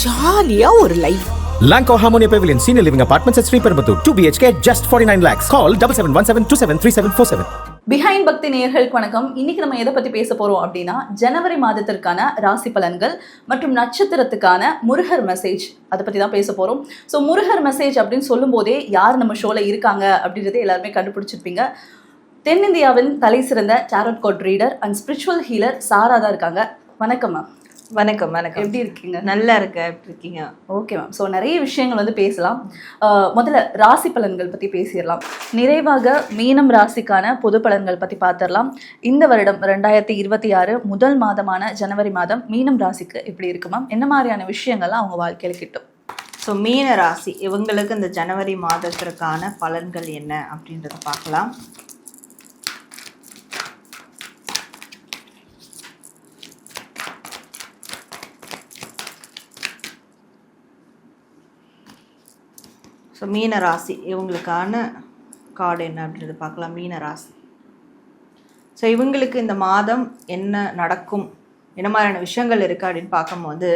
ஜாலியா ஒரு life Lanco Harmonia Pavilion Senior Living Apartments at Sriperumbudur. 2 BHK just 49 lakhs. Call 7717273747. Behind பக்தி நேயர்களுக்கு வணக்கம் இன்னைக்கு நம்ம எதை பத்தி பேச போறோம் அப்படின்னா ஜனவரி மாதத்திற்கான ராசி பலன்கள் மற்றும் நட்சத்திரத்துக்கான முருகர் மெசேஜ் அதை பத்தி தான் பேச போறோம் ஸோ முருகர் மெசேஜ் அப்படின்னு சொல்லும் போதே யார் நம்ம ஷோல இருக்காங்க அப்படின்றத எல்லாருமே கண்டுபிடிச்சிருப்பீங்க தென்னிந்தியாவின் தலை சிறந்த tarot card reader and spiritual healer Sara தான் இருக்காங்க வணக்கம் மேம் வணக்கம் வணக்கம். எப்படி இருக்கீங்க? நல்லா இருக்க எப்படி இருக்கீங்க? Okay ma'am. ஸோ நிறைய விஷயங்கள் வந்து பேசலாம். முதல்ல ராசி பலன்கள் பற்றி பேசிடலாம். நிறைவாக மீனம் ராசிக்கான பொது பலன்கள் பற்றி பார்த்துடலாம் இந்த வருடம் ரெண்டாயிரத்தி இருபத்தி ஆறு முதல் மாதமான ஜனவரி மாதம் மீனம் ராசிக்கு எப்படி இருக்கு மேம்? என்ன மாதிரியான விஷயங்கள்லாம் அவங்க வாழ்க்கையில் கிட்டும்? ஸோ மீன ராசி இவங்களுக்கு இந்த ஜனவரி மாதத்திற்கான பலன்கள் என்ன அப்படின்றத பார்க்கலாம் ஸோ மீன ராசி. இவங்களுக்கான கார்டு என்ன அப்படின்றத பார்க்கலாம். மீன ராசி. ஸோ இவங்களுக்கு இந்த மாதம் என்ன நடக்கும்? என்ன மாதிரியான விஷயங்கள் இருக்குது அப்படின்னு பார்க்கும்போது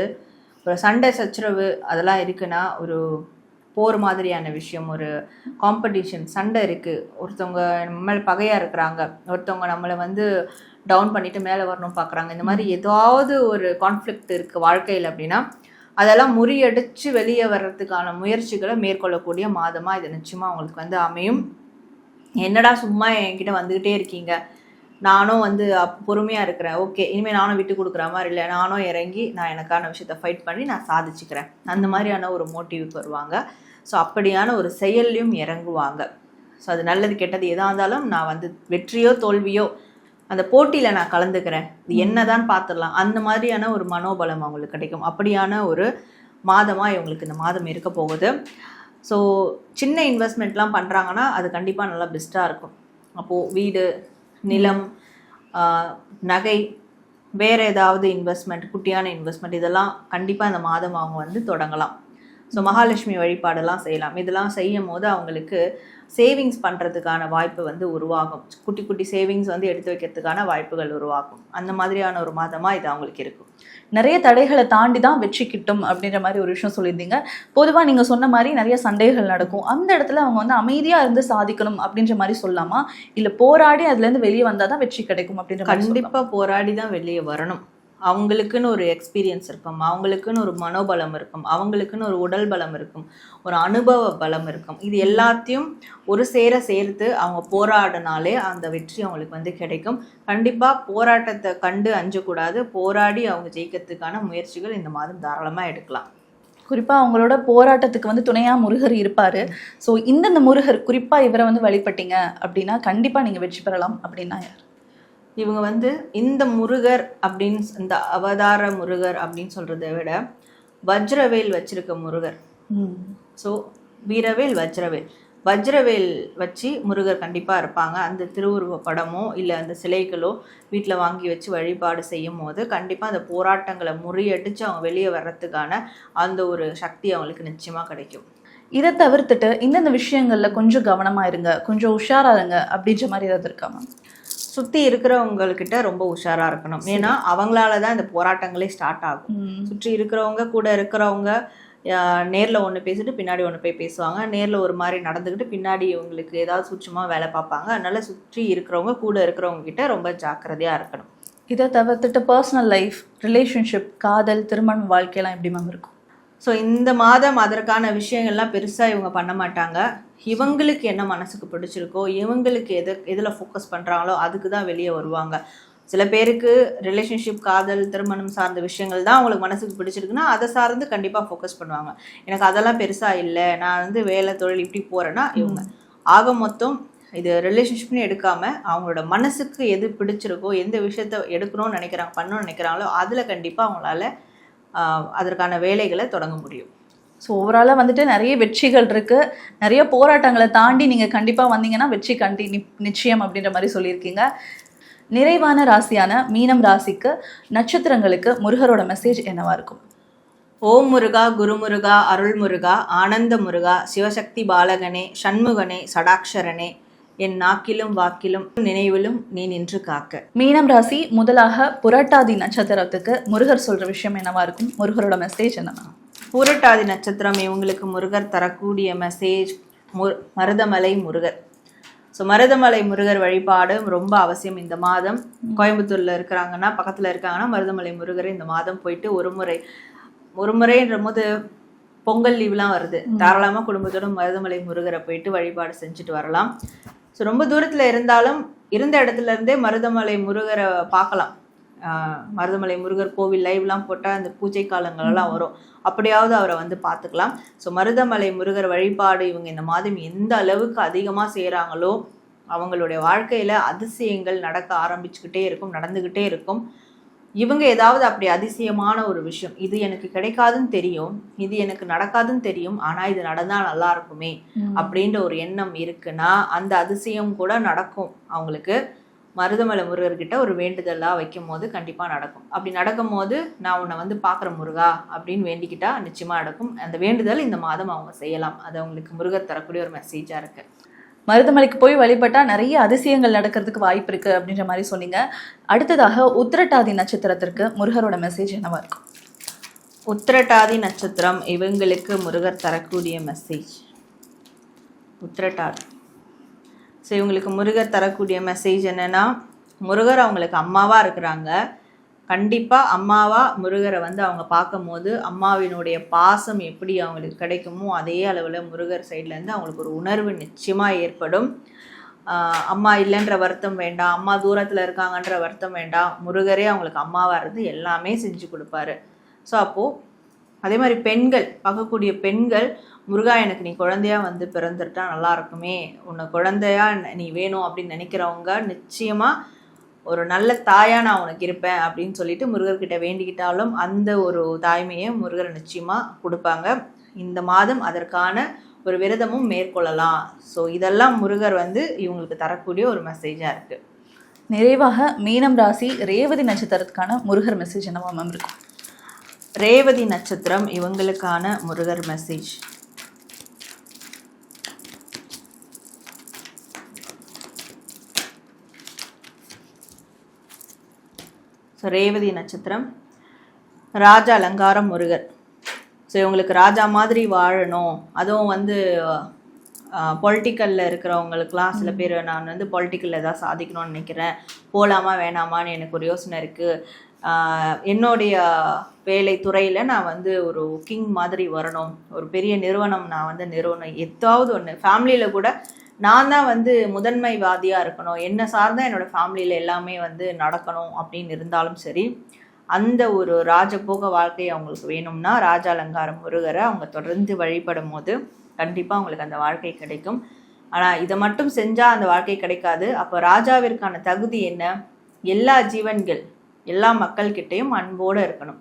ஒரு சண்டை சச்சரவு அதெல்லாம் இருக்குன்னா ஒரு போர் மாதிரியான விஷயம் ஒரு காம்படிஷன் சண்டை இருக்குது ஒருத்தவங்க நம்ம மேலே பகையாக இருக்கிறாங்க. ஒருத்தவங்க நம்மளை வந்து டவுன் பண்ணிவிட்டு மேலே வரணும் பார்க்குறாங்க. இந்த மாதிரி ஏதாவது ஒரு கான்ஃப்ளிக்ட் இருக்குது வாழ்க்கையில் அப்படின்னா அதெல்லாம் முறியடிச்சு வெளியே வர்றதுக்கான முயற்சிகளை மேற்கொள்ளக்கூடிய மாதமாக இது நிச்சயமாக அவங்களுக்கு வந்து அமையும். என்னடா சும்மா என்கிட்ட வந்துக்கிட்டே இருக்கீங்க? நானும் வந்து பொறுமையாக இருக்கிறேன். ஓகே இனிமேல் நானும் விட்டு கொடுக்குற மாதிரி இல்லை. நானும் இறங்கி நான் எனக்கான விஷயத்தை ஃபைட் பண்ணி நான் சாதிச்சுக்கிறேன். அந்த மாதிரியான ஒரு மோட்டிவ் வருவாங்க. ஸோ அப்படியான ஒரு செயல்லையும் இறங்குவாங்க. ஸோ அது நல்லது கெட்டது எதாக இருந்தாலும் நான் வந்து வெற்றியோ தோல்வியோ அந்த போட்டியில் நான் கலந்துக்கிறேன். இது என்னதான் பார்த்துடலாம் அந்த மாதிரியான ஒரு மனோபலம் அவங்களுக்கு கிடைக்கும். அப்படியான ஒரு மாதமாக இவங்களுக்கு இந்த மாதம் இருக்க போகுது. ஸோ சின்ன இன்வெஸ்ட்மெண்ட்லாம் பண்ணுறாங்கன்னா அது கண்டிப்பாக நல்லா பெஸ்ட்டாக இருக்கும். அப்போது வீடு நிலம் நகை வேறு ஏதாவது இன்வெஸ்ட்மெண்ட் குட்டியான இன்வெஸ்ட்மெண்ட் இதெல்லாம் கண்டிப்பாக இந்த மாதம் அவங்க வந்து தொடங்கலாம். ஸோ மகாலட்சுமி வழிபாடெல்லாம் செய்யலாம். இதெல்லாம் செய்யும் போது அவங்களுக்கு சேவிங்ஸ் பண்ணுறதுக்கான வாய்ப்பு வந்து உருவாகும். குட்டி குட்டி சேவிங்ஸ் வந்து எடுத்து வைக்கிறதுக்கான வாய்ப்புகள் உருவாகும். அந்த மாதிரியான ஒரு மாதமாக இது அவங்களுக்கு இருக்கும். நிறைய தடைகளை தாண்டி தான் வெற்றி கிட்டும் அப்படின்ற மாதிரி ஒரு விஷயம் சொல்லியிருந்தீங்க. பொதுவாக நீங்கள் சொன்ன மாதிரி நிறைய சண்டைகள் நடக்கும். அந்த இடத்துல அவங்க வந்து அமைதியாக இருந்து சாதிக்கணும் அப்படின்ற மாதிரி சொல்லலாமா? இல்லை போராடி அதுலேருந்து வெளியே வந்தால் தான் வெற்றி கிடைக்கும் அப்படின்ற கண்டிப்பாக போராடி தான் வெளியே வரணும். அவங்களுக்குன்னு ஒரு எக்ஸ்பீரியன்ஸ் இருக்கும். அவங்களுக்குன்னு ஒரு மனோபலம் இருக்கும். அவங்களுக்குன்னு ஒரு உடல் பலம் இருக்கும். ஒரு அனுபவ பலம் இருக்கும். இது எல்லாத்தையும் ஒரு சேர சேர்த்து அவங்க போராடினாலே அந்த வெற்றி அவங்களுக்கு வந்து கிடைக்கும். கண்டிப்பாக போராட்டத்தை கண்டு அஞ்சக்கூடாது. போராடி அவங்க ஜெயிக்கிறதுக்கான முயற்சிகள் இந்த மாதம் தாராளமாக எடுக்கலாம். குறிப்பாக அவங்களோட போராட்டத்துக்கு வந்து துணையாக முருகர் இருப்பார். ஸோ இந்தந்த முருகர் குறிப்பாக இவரை வந்து வழிபட்டீங்க அப்படின்னா கண்டிப்பாக நீங்கள் வெற்றி பெறலாம் அப்படின்னா யார்? இவங்க வந்து இந்த முருகர் அப்படின்னு இந்த அவதார முருகர் அப்படின்னு சொல்கிறத விட வஜ்ரவேல் வச்சிருக்க முருகர். ஸோ வீரவேல் வஜ்ரவேல். வஜ்ரவேல் வச்சு முருகர் கண்டிப்பாக இருப்பாங்க. அந்த திருவுருவ படமோ இல்லை அந்த சிலைகளோ வீட்டில் வாங்கி வச்சு வழிபாடு செய்யும் போது கண்டிப்பாக அந்த போராட்டங்களை முறியடிச்சு அவங்க வெளியே வர்றதுக்கான அந்த ஒரு சக்தி அவங்களுக்கு நிச்சயமாக கிடைக்கும். இதை தவிர்த்துட்டு இந்தந்த விஷயங்கள்ல கொஞ்சம் கவனமா இருங்க கொஞ்சம் உஷாரா இருங்க அப்படின்ற மாதிரி ஏதாவது இருக்காமா சுற்றி இருக்கிறவங்கக்கிட்ட ரொம்ப உஷாராக இருக்கணும். ஏன்னா அவங்களால தான் இந்த போராட்டங்களே ஸ்டார்ட் ஆகும். சுற்றி இருக்கிறவங்க கூட இருக்கிறவங்க நேரில் ஒன்று பேசிட்டு பின்னாடி ஒன்று போய் பேசுவாங்க. நேரில் ஒரு மாதிரி நடந்துக்கிட்டு பின்னாடி இவங்களுக்கு ஏதாவது சூட்சமாக வேலை பார்ப்பாங்க. அதனால சுற்றி இருக்கிறவங்க கூட இருக்கிறவங்க கிட்ட ரொம்ப ஜாக்கிரதையாக இருக்கணும். இதை தவிர்த்துட்டு பர்சனல் லைஃப் ரிலேஷன்ஷிப் காதல் திருமணம் வாழ்க்கையெல்லாம் எப்படி மேம் இருக்கும்? ஸோ இந்த மாதம் அதற்கான விஷயங்கள்லாம் பெருசாக இவங்க பண்ண மாட்டாங்க. இவங்களுக்கு என்ன மனசுக்கு பிடிச்சிருக்கோ இவங்களுக்கு எது எதில் ஃபோக்கஸ் பண்ணுறாங்களோ அதுக்கு தான் வெளியே வருவாங்க. சில பேருக்கு ரிலேஷன்ஷிப் காதல் திருமணம் சார்ந்த விஷயங்கள் தான் அவங்களுக்கு மனசுக்கு பிடிச்சிருக்குன்னா அதை சார்ந்து கண்டிப்பாக ஃபோக்கஸ் பண்ணுவாங்க. எனக்கு அதெல்லாம் பெருசாக இல்லை. நான் வந்து வேலை தொழில் இப்படி போகிறேன்னா இவங்க. ஆக மொத்தம் இது ரிலேஷன்ஷிப்னு எடுக்காமல் அவங்களோட மனசுக்கு எது பிடிச்சிருக்கோ எந்த விஷயத்த எடுக்கணும்னு நினைக்கிறாங்க பண்ணணும்னு நினைக்கிறாங்களோ அதில் கண்டிப்பாக அவங்களால அதற்கான வேலைகளை தொடங்க முடியும். ஸோ ஓவராலாக வந்துட்டு நிறைய வெற்றிகள் இருக்கு. நிறைய போராட்டங்களை தாண்டி நீங்க கண்டிப்பா வந்தீங்கன்னா வெற்றி கண்டி நிச்சயம் அப்படின்ற மாதிரி சொல்லியிருக்கீங்க. நிறைவான ராசியான மீனம் ராசிக்கு நட்சத்திரங்களுக்கு முருகரோட மெசேஜ் என்னவா இருக்கும்? ஓம் முருகா குருமுருகா அருள்முருகா ஆனந்த முருகா சிவசக்தி பாலகனே சண்முகனே சடாக்ஷரனே என் நாக்கிலும் வாக்கிலும் நினைவிலும் நீ நின்று காக்க. மீனம் ராசி முதலாக புரட்டாதி நட்சத்திரத்துக்கு முருகர் சொல்ற விஷயம் என்னவா இருக்கும்? முருகரோட மெசேஜ் என்னவா பூரட்டாதி நட்சத்திரம் இவங்களுக்கு முருகர் தரக்கூடிய மெசேஜ் மருதமலை முருகர். ஸோ மருதமலை முருகர் வழிபாடு ரொம்ப அவசியம் இந்த மாதம். கோயம்புத்தூர்ல இருக்கிறாங்கன்னா பக்கத்துல இருக்காங்கன்னா மருதமலை முருகர் இந்த மாதம் போயிட்டு ஒரு முறை ஒரு முறைன்ற போது பொங்கல் லீவ்லாம் வருது. தாராளமா குடும்பத்தோட மருதமலை முருகரை போயிட்டு வழிபாடு செஞ்சுட்டு வரலாம். ஸோ ரொம்ப தூரத்துல இருந்தாலும் இருந்த இடத்துல இருந்தே மருதமலை முருகரை பார்க்கலாம். மருதமலை முருகர் கோவில் லைவ்லாம் போட்டால் அந்த பூஜை காலங்கள்லாம் வரும். அப்படியாவது அவரை வந்து பார்த்துக்கலாம். ஸோ மருதமலை முருகர் வழிபாடு இவங்க இந்த மாதம் எந்த அளவுக்கு அதிகமாக செய்கிறாங்களோ அவங்களுடைய வாழ்க்கையில் அதிசயங்கள் நடக்க ஆரம்பிச்சுக்கிட்டே இருக்கும் நடந்துக்கிட்டே இருக்கும். இவங்க ஏதாவது அப்படி அதிசயமான ஒரு விஷயம். இது எனக்கு கிடைக்காதுன்னு தெரியும். இது எனக்கு நடக்காதுன்னு தெரியும். ஆனால் இது நடந்தால் நல்லா இருக்குமே அப்படின்ற ஒரு எண்ணம் இருக்குன்னா அந்த அதிசயம் கூட நடக்கும். அவங்களுக்கு மருதமலை முருகர்கிட்ட ஒரு வேண்டுதலாக வைக்கும் போது கண்டிப்பாக நடக்கும். அப்படி நடக்கும் போது நான் உன்னை வந்து பார்க்குற முருகா அப்படின்னு வேண்டிக்கிட்டா நிச்சயமாக நடக்கும். அந்த வேண்டுதல் இந்த மாதம் அவங்க செய்யலாம். அது அவங்களுக்கு முருகர் தரக்கூடிய ஒரு மெசேஜாக இருக்கு. மருதமலைக்கு போய் வழிபட்டா நிறைய அதிசயங்கள் நடக்கிறதுக்கு வாய்ப்பு இருக்கு அப்படின்ற மாதிரி சொன்னீங்க. அடுத்ததாக உத்திரட்டாதி நட்சத்திரத்திற்கு முருகரோட மெசேஜ் என்னவா இருக்கும்? உத்திரட்டாதி நட்சத்திரம் இவங்களுக்கு முருகர் தரக்கூடிய மெசேஜ் உத்திரட்டாதி. ஸோ இவங்களுக்கு முருகர் தரக்கூடிய மெசேஜ் என்னன்னா முருகர் அவங்களுக்கு அம்மாவா இருக்கிறாங்க. கண்டிப்பாக அம்மாவா முருகரை வந்து அவங்க பார்க்கும்போது அம்மாவினுடைய பாசம் எப்படி அவங்களுக்கு கிடைக்குமோ அதே அளவில் முருகர் சைட்லேருந்து அவங்களுக்கு ஒரு உணர்வு நிச்சயமாக ஏற்படும். அம்மா இல்லைன்ற வருத்தம் வேண்டாம் அம்மா தூரத்தில் இருக்காங்கன்ற வருத்தம் வேண்டாம். முருகரே அவங்களுக்கு அம்மாவாக இருந்து எல்லாமே செஞ்சு கொடுப்பாரு. ஸோ அப்போது அதே மாதிரி பெண்கள் பார்க்கக்கூடிய பெண்கள் முருகா எனக்கு நீ குழந்தையா வந்து பிறந்துட்டா நல்லா இருக்குமே. உன்னை குழந்தையா நீ வேணும் அப்படின்னு நினைக்கிறவங்க நிச்சயமாக ஒரு நல்ல தாயா நான் உனக்கு இருப்பேன் அப்படின்னு சொல்லிட்டு முருகர்கிட்ட வேண்டிக்கிட்டாலும் அந்த ஒரு தாய்மையை முருகர் நிச்சயமா கொடுப்பாங்க. இந்த மாதம் அதற்கான ஒரு விரதமும் மேற்கொள்ளலாம். ஸோ இதெல்லாம் முருகர் வந்து இவங்களுக்கு தரக்கூடிய ஒரு மெசேஜாக இருக்கு. நிறைவாக மீனம் ராசி ரேவதி நட்சத்திரத்துக்கான முருகர் மெசேஜ் என்னவா மேம் இருக்கும்? ரேவதி நட்சத்திரம் இவங்களுக்கான முருகர் மெசேஜ் ஸோ ரேவதி நட்சத்திரம் ராஜ அலங்காரம் முருகர். ஸோ இவங்களுக்கு ராஜா மாதிரி வாழணும். அதுவும் வந்து பொலிட்டிக்கலில் இருக்கிறவங்களுக்குலாம் சில பேர் நான் வந்து பொலிட்டிக்கலில் எதாவது சாதிக்கணும்னு நினைக்கிறேன். போகலாமா வேணாமான்னு எனக்கு ஒரு யோசனை இருக்குது என்னுடைய வேலை துறையில் நான் வந்து ஒரு கிங் மாதிரி வரணும். ஒரு பெரிய நிறுவனம் நான் வந்து நிறுவனம். எதாவது ஒன்று ஃபேமிலியில் கூட நான் தான் வந்து முதன்மைவாதியாக இருக்கணும். என்ன சார்ந்த என்னோட ஃபேமிலியில் எல்லாமே வந்து நடக்கணும் அப்படின்னு இருந்தாலும் சரி அந்த ஒரு ராஜபோக வாழ்க்கை அவங்களுக்கு வேணும்னா ராஜாலங்காரம் முருகரை அவங்க தொடர்ந்து வழிபடும் போது கண்டிப்பாக அவங்களுக்கு அந்த வாழ்க்கை கிடைக்கும். ஆனால் இதை மட்டும் செஞ்சால் அந்த வாழ்க்கை கிடைக்காது. அப்போ ராஜாவிற்கான தகுதி என்ன? எல்லா ஜீவன்கள் எல்லா மக்கள்கிட்டையும் அன்போடு இருக்கணும்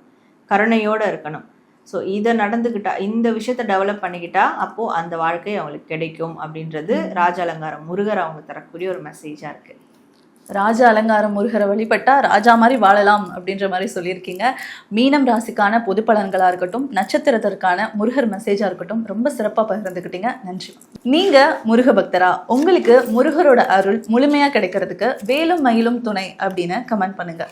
கருணையோடு இருக்கணும். ஸோ இதை நடந்துக்கிட்டா இந்த விஷயத்தை டெவலப் பண்ணிக்கிட்டா அப்போது அந்த வாழ்க்கை அவங்களுக்கு கிடைக்கும் அப்படின்றது ராஜ அலங்காரம் முருகர் அவங்க தரக்கூடிய ஒரு மெசேஜாக இருக்குது ராஜ அலங்காரம் முருகரை வழிபட்டா ராஜா மாதிரி வாழலாம் அப்படின்ற மாதிரி சொல்லியிருக்கீங்க. மீனம் ராசிக்கான பொது பலன்களா இருக்கட்டும் நட்சத்திரத்திற்கான முருகர் மெசேஜா இருக்கட்டும் ரொம்ப சிறப்பா பகிர்ந்துக்கிட்டீங்க நன்றி. நீங்க முருக பக்தரா உங்களுக்கு முருகரோட அருள் முழுமையா கிடைக்கிறதுக்கு வேலும் மயிலும் துணை அப்படின்னு கமெண்ட் பண்ணுங்க.